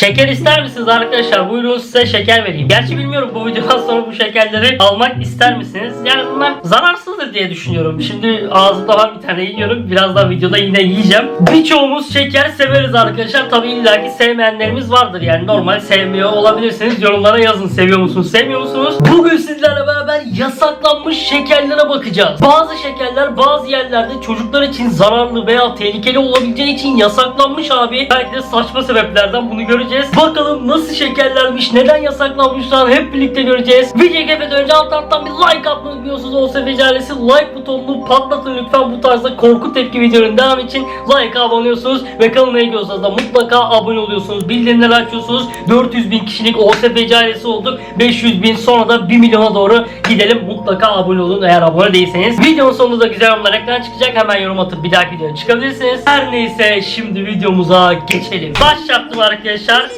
Şeker ister misiniz arkadaşlar? Buyurun size şeker vereyim. Gerçi bilmiyorum bu videodan sonra bu şekerleri almak ister misiniz? Yani bunlar zararsızdır diye düşünüyorum. Şimdi ağzımda var bir tane yiyorum. Birazdan videoda yine yiyeceğim. Birçoğumuz şeker severiz arkadaşlar. Tabi illaki sevmeyenlerimiz vardır. Yani normal sevmiyor olabilirsiniz. Yorumlara yazın. Seviyor musunuz? Sevmiyor musunuz? Bugün sizlerle beraber yasaklanmış şekerlere bakacağız. Bazı şekerler bazı yerlerde çocuklar için zararlı veya tehlikeli olabileceği için yasaklanmış abi. Belki de saçma sebeplerden bunu göreceğiz. Bakalım nasıl şekerlermiş, neden yasaklanmışlar hep birlikte göreceğiz. Videoya geçmeden önce alt alttan bir like atmayı unutmuyorsunuz. Olsa Fecalesi like butonunu patlatın lütfen bu tarzda korku tepki videoların devam için like abone oluyorsunuz ve kanala ilgiliyorsanız da mutlaka abone oluyorsunuz. Bildirimleri açıyorsunuz. 400 bin kişilik OSF ailesi olduk. 500 bin sonra da 1 milyona doğru gidelim. Mutlaka abone olun eğer abone değilseniz. Videonun sonunda da güzel yorumlar ekran çıkacak. Hemen yorum atıp bir dahaki videoya çıkabilirsiniz. Her neyse şimdi videomuza geçelim. Başlattım arkadaşlar.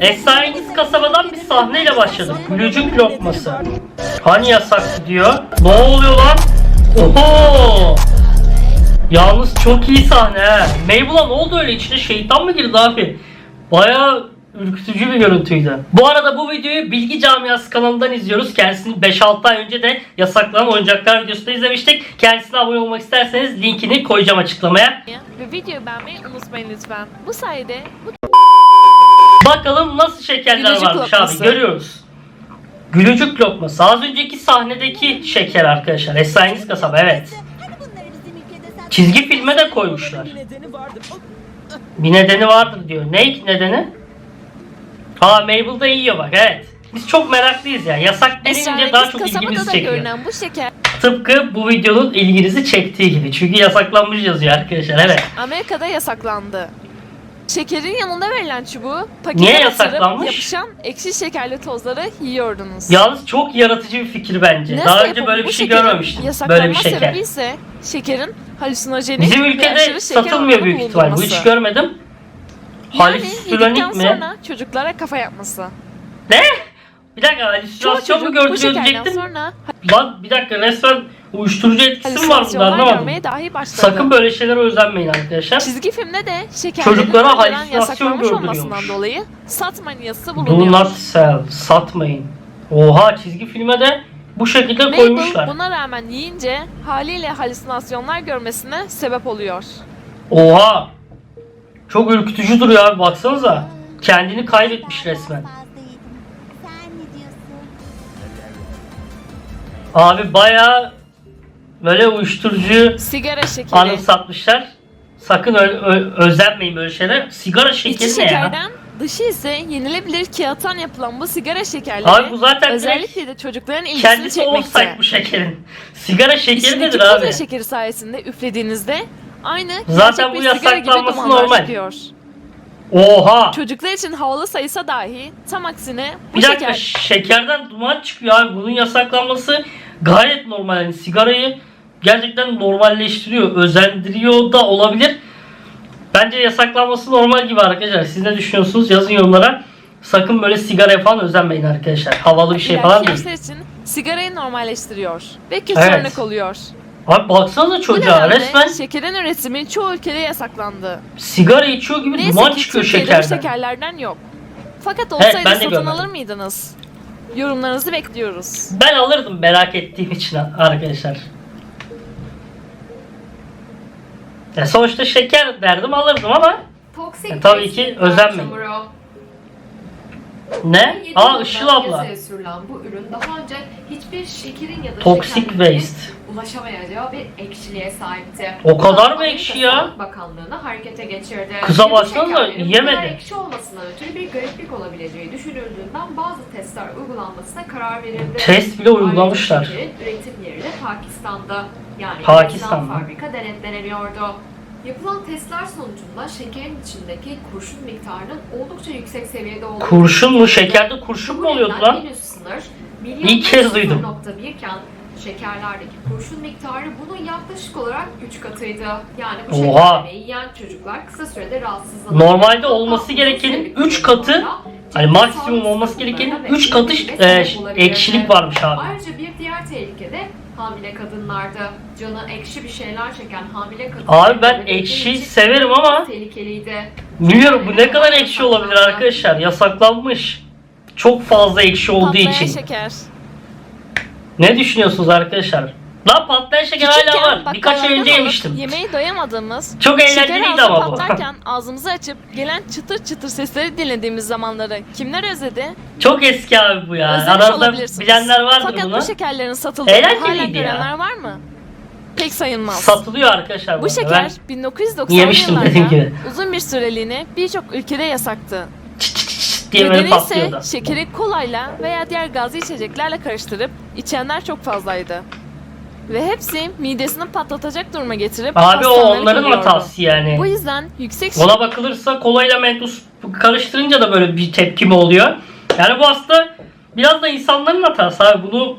Esrarengiz kasabadan bir sahneyle başladık. Gülücük lokması. Hani yasak diyor. Ne oluyor lan? Oho! Yalnız çok iyi sahne he. Mabel'a ne oldu öyle? İçine şeytan mı girdi abi? Bayağı ürkütücü bir görüntüydü. Bu arada bu videoyu Bilgi Camiası kanalından izliyoruz. Kendisini 5-6 ay önce de yasaklanan oyuncaklar videosunda izlemiştik. Kendisine abone olmak isterseniz linkini koyacağım açıklamaya. Ve videoyu beğenmeyi unutmayın lütfen. Bu sayede bu Bakalım nasıl şekerler Gülücük varmış lokması. abi görüyoruz. Gülücük lokması. Az önceki sahnedeki şeker arkadaşlar. Esrarengiz kasaba evet. Çizgi filme de koymuşlar. Bir nedeni vardır diyor. Ne nedeni? Aa Mabel da yiyor bak evet. Biz çok meraklıyız ya. Yasak denince daha çok ilgimizi çekiyor. görünen bu şeker Tıpkı bu videonun ilginizi çektiği gibi. Çünkü yasaklanmış yazıyor arkadaşlar evet. Amerika'da yasaklandı. Şekerin yanında verilen çubuğu Niye pakete batırıp yasaklanmış? yapışan ekşi şekerli tozları yiyordunuz. Yalnız çok yaratıcı bir fikir bence. Nasıl Daha önce böyle bir şey görmemiştim. Böyle bir şeker. sebebi ise şekerin halüsinojenik Bizim ülkede satılmıyor büyük ihtimal. Bu hiç görmedim. Yani Halüsinonik yedikten mi? sonra çocuklara kafa yapması. Ne? Bir dakika halüsinasyon mu şekerden diyecektim. sonra Lan bir dakika resmen uyuşturucu etkisi mi var bunda anlamadım. dahi başladı. Sakın böyle şeylere özenmeyin arkadaşlar. Çizgi filmde de şekerlerin Çocuklara halüsinasyon gördürüyormuş. dolayı satma niyası Do bulunuyor. not sell. Satmayın. Oha çizgi filme de bu şekilde Mabel koymuşlar. buna rağmen yiyince haliyle halüsinasyonlar görmesine sebep oluyor. Oha. Çok ürkütücü duruyor abi baksanıza. Kendini kaybetmiş resmen. Abi baya böyle uyuşturucu Sigara şekeri. anımsatmışlar. Sakın özenmeyin böyle şeyler. Sigara İçi şekeri ne ya? şekerden, dışı ise yenilebilir kağıttan yapılan bu sigara şekerleri Abi bu zaten özellikle de çocukların ilgisini kendisi çekmekte. offside bu şekerin. Sigara şekeri İçindeki nedir pudra abi? şekeri sayesinde üflediğinizde aynı Zaten bu sigara yasaklanması normal. çıkıyor. Oha. Çocuklar için havalı sayısa dahi tam aksine bu Bir dakika şeker şekerden duman çıkıyor abi. Bunun yasaklanması gayet normal. Yani sigarayı gerçekten normalleştiriyor, özendiriyor da olabilir. Bence yasaklanması normal gibi arkadaşlar. Siz ne düşünüyorsunuz? Yazın yorumlara. Sakın böyle sigaraya falan özenmeyin arkadaşlar. Havalı bir şey falan değil. için sigarayı normalleştiriyor ve kötü Evet. örnek oluyor. Abi baksanıza çocuğa nedenle resmen şekerin üretimi çoğu ülkede yasaklandı. sigara içiyor gibi Neyse duman ki çıkıyor Türkiye'de bu şekerden. şekerlerden yok. Fakat olsaydı ben de satın görmedim. alır mıydınız? Yorumlarınızı bekliyoruz. Ben alırdım merak ettiğim için arkadaşlar. Ya sonuçta şeker derdim alırdım ama Toksik E, tabii ki nükleer özenmeyin. çamuru. ne? Yedi Aa yıldan Işıl abla. piyasaya sürülen bu ürün daha önce hiçbir şekerin ya da Toxic şekerlerin waste. Ulaşamayacağı bir ekşiliğe sahipti. O kadar mı ekşi ya? Bakanlığı'nı harekete geçirdi. Kıza baksanıza, yemedi. ekşi olmasından ötürü bir gariplik olabileceği düşünüldüğünden bazı testler uygulanmasına karar verildi. Test bile uygulamışlar. Üretim yeri de Pakistan'da. Yani Pakistan Pakistan mı? fabrika denetleniyordu. Yapılan testler sonucunda şekerin içindeki kurşun miktarının oldukça yüksek seviyede olduğu Kurşun mu? Şekerde kurşun mu oluyordu lan? İlk kez duydum. 0.1 iken şekerlerdeki kurşun miktarı bunun yaklaşık olarak 3 katıydı. Yani bu Oha. şekerleri yiyen çocuklar kısa sürede rahatsızlanıyor. Normalde olması gerekenin üç katı, Hani maksimum olması gerekenin 3 katı e, ekşilik varmış abi. Ayrıca bir diğer tehlike de hamile kadınlarda. Canı ekşi bir şeyler çeken hamile kadın. Abi ben ekşi severim ama tehlikeliydi. Bilmiyorum bu ne kadar ekşi olabilir arkadaşlar. Yasaklanmış. Çok fazla ekşi olduğu Patlayan için. şeker. Ne düşünüyorsunuz arkadaşlar? Lan patlayan şeker hala var. Birkaç ay bakkallardan önce alıp yemiştim. Yemeği doyamadığımız, Çok şeker eğlenceliydi ağzı ama bu. patlarken ağzımızı açıp gelen çıtır çıtır sesleri dinlediğimiz zamanları kimler özledi? Çok eski abi bu ya. Özlemiş Aranızda olabilirsiniz. bilenler vardır Fakat bunu. bu şekerlerin satıldığını hala Eğlenceliydi ya. görenler var mı? Pek sayılmaz. Satılıyor arkadaşlar. bu arada. şeker Ben 1990'lı yemiştim dediğim yıllarda gibi. uzun bir süreliğine birçok ülkede yasaktı. Diye böyle Nedeni ise patlıyordu. şekeri kolayla veya diğer gazlı içeceklerle karıştırıp içenler çok fazlaydı. Ve hepsi midesini patlatacak duruma getirip Abi o onların oluyordu. hatası yani. Bu yüzden yüksek Ona bakılırsa kolayla mentos karıştırınca da böyle bir tepkime oluyor. Yani bu aslında biraz da insanların hatası abi. Bunu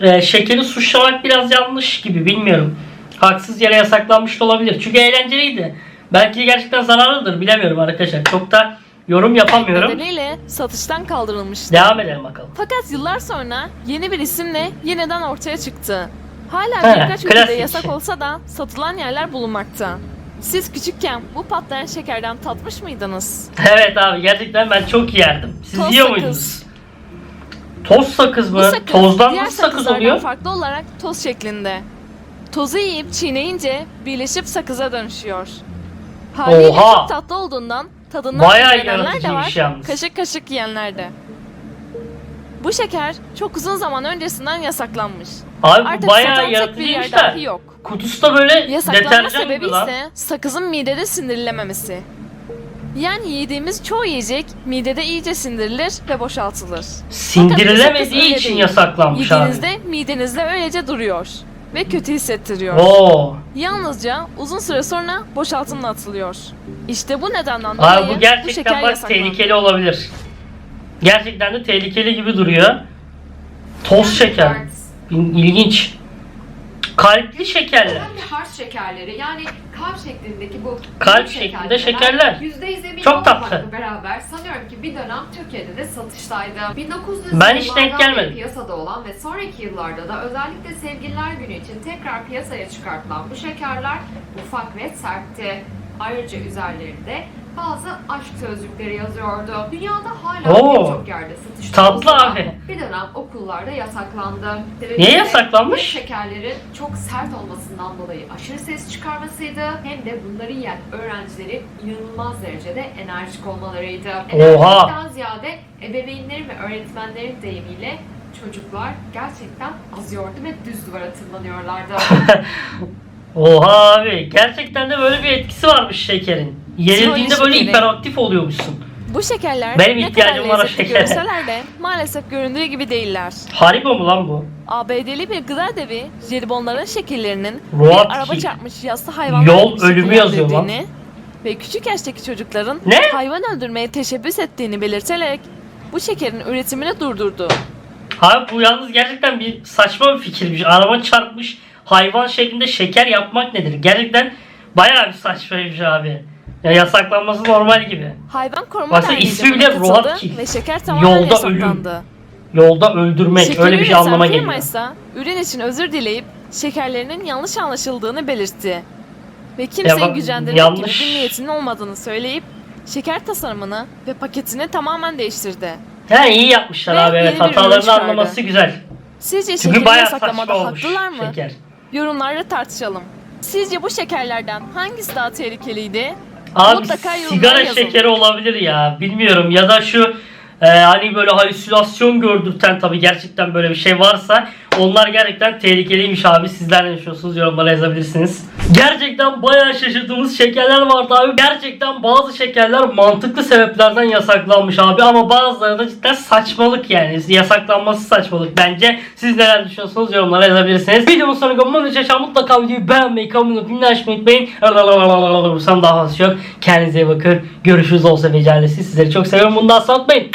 e, şekeri suçlamak biraz yanlış gibi bilmiyorum. Haksız yere yasaklanmış da olabilir. Çünkü eğlenceliydi. Belki gerçekten zararlıdır bilemiyorum arkadaşlar. Çok da yorum yapamıyorum. nedeniyle satıştan kaldırılmıştı. Devam edelim bakalım. Fakat yıllar sonra yeni bir isimle yeniden ortaya çıktı. Hala He, birkaç ülkede klasik. yasak olsa da satılan yerler bulunmakta. Siz küçükken bu patlayan şekerden tatmış mıydınız? Evet abi gerçekten ben çok yerdim. Siz Toz yiyor sakız. muydunuz? Toz sakız Bu mı? sakız Tozdan diğer nasıl sakız sakızlardan oluyor? farklı olarak toz şeklinde. Tozu yiyip çiğneyince birleşip sakıza dönüşüyor. Haliyle Oha! çok tatlı olduğundan tadından Bayağı beğenenler de var, yalnız. kaşık kaşık yiyenler de. Bu şeker çok uzun zaman öncesinden yasaklanmış. Abi Artık bayağı satan tek bir yer dahi yok. Kutusu da böyle Yasaklanma deterjan sebebi gibi lan. ise sakızın midede sindirilememesi. Yani yediğimiz çoğu yiyecek midede iyice sindirilir ve boşaltılır. Sindirilemediği öyle için değil. yasaklanmış abi. Yediğinizde midenizde öylece duruyor ve kötü hissettiriyor. Oo. Yalnızca uzun süre sonra boşaltımla atılıyor. İşte bu nedenden dolayı Abi bu bu gerçekten şeker bak yasaklandı. tehlikeli olabilir. Gerçekten de tehlikeli gibi duruyor. Toz şeker. İlginç. Kalpli şekerler. Önemli harç şekerleri yani kalp şeklindeki bu Kalp şeklinde şekerler. %100 emin Çok tatlı. beraber sanıyorum ki bir dönem Türkiye'de de satıştaydı. 1900 Ben hiç denk yıllardan gelmedim. piyasada olan ve sonraki yıllarda da özellikle sevgililer günü için tekrar piyasaya çıkartılan bu şekerler ufak ve sertti. Ayrıca üzerlerinde bazı aşk sözcükleri yazıyordu. Dünyada hala birçok yerde satışta Tatlı olsa da abi. Bir dönem okullarda yasaklandı. Niye yasaklanmış? şekerlerin çok sert olmasından dolayı aşırı ses çıkarmasıydı. Hem de bunları yiyen öğrencilerin inanılmaz derecede enerjik olmalarıydı. Oha! Enerjikten ziyade ebeveynlerin ve öğretmenlerin deyimiyle çocuklar gerçekten azıyordu ve düz duvara tırmanıyorlardı. Oha abi. Gerçekten de böyle bir etkisi varmış şekerin. Yenildiğinde böyle şekeri. hiperaktif oluyormuşsun. Bu şekerler Benim ne kadar var lezzetli şekere. görünseler de maalesef göründüğü gibi değiller. Haribo mu lan bu? ABD'li bir gıda devi jelibonların şekillerinin What bir araba çarpmış yasta hayvanlar Yol ölümü yazıyor lan. ve küçük yaştaki çocukların Ne? hayvan öldürmeye teşebbüs ettiğini belirterek bu şekerin üretimini durdurdu. Abi bu yalnız gerçekten bir saçma bir fikirmiş. Araba çarpmış hayvan şeklinde şeker yapmak nedir? Gerçekten bayağı bir saçmaymış abi. Ya yasaklanması normal gibi. Hayvan koruma derneği ismi bile katıldı Rohat Kill. ve şeker tamamen Yolda yasaklandı. Yolda öldürmek Şekeri öyle bir şey anlama geliyor. ise ürün için özür dileyip şekerlerinin yanlış anlaşıldığını belirtti. Ve kimseyi bak, gücendirmek yanlış- gibi bir niyetinin olmadığını söyleyip şeker tasarımını ve paketini tamamen değiştirdi. He iyi yapmışlar Ve abi yeni evet bir ürün hatalarını çıkardı. anlaması güzel. Sizce Çünkü şekeri bayağı saçma yasaklamada olmuş haklılar mı? şeker. Yorumlarda tartışalım. Sizce bu şekerlerden hangisi daha tehlikeliydi? Abi Mutlaka sigara yazın. şekeri olabilir ya bilmiyorum ya da şu e, hani böyle halüsinasyon gördürten tabii gerçekten böyle bir şey varsa onlar gerçekten tehlikeliymiş abi sizler ne düşünüyorsunuz yorumlara yazabilirsiniz. Gerçekten bayağı şaşırdığımız şekerler vardı abi. Gerçekten bazı şekerler mantıklı sebeplerden yasaklanmış abi ama bazıları da cidden saçmalık yani. Yasaklanması saçmalık bence. Siz neler düşünüyorsunuz yorumlara yazabilirsiniz. Videonun sonuna gelmeden önce aşağı mutlaka videoyu beğenmeyi, kanalıma abone açmayı unutmayın. Vursam daha fazla yok. Kendinize iyi bakın. Görüşürüz olsa ve Sizleri çok seviyorum. Bunu da asla unutmayın.